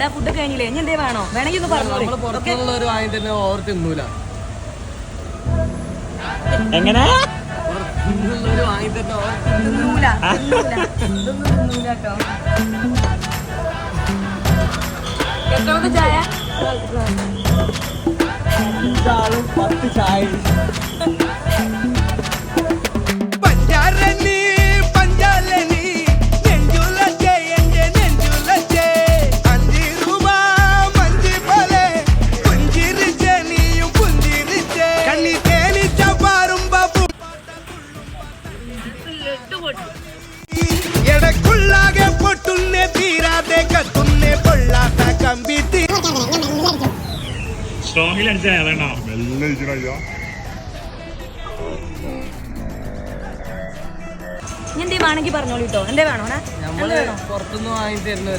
എടാ ഫുഡ് കഴിഞ്ഞില്ലേ? ഇനി എന്തേ വേണോ? വേണമെങ്കിൽ ഒന്ന് പറഞ്ഞു ഓവർ തിന്നൂല. എങ്ങനെ? തിന്നൂല. തിന്നൂല. കേട്ടോ. എത്രാമത്തെ ചായ? പത്ത് ചായ എടക്കുള്ളാകെ പൊട്ടുന്നേ തീരാതെ കത്തുന്നേ പൊള്ളാത്ത കമ്പി എന്തേ വേണമെങ്കിൽ പറഞ്ഞോളൂ കേട്ടോ. എന്തേ വേണോ പുറത്തുനിന്ന് വാങ്ങി തരുന്നു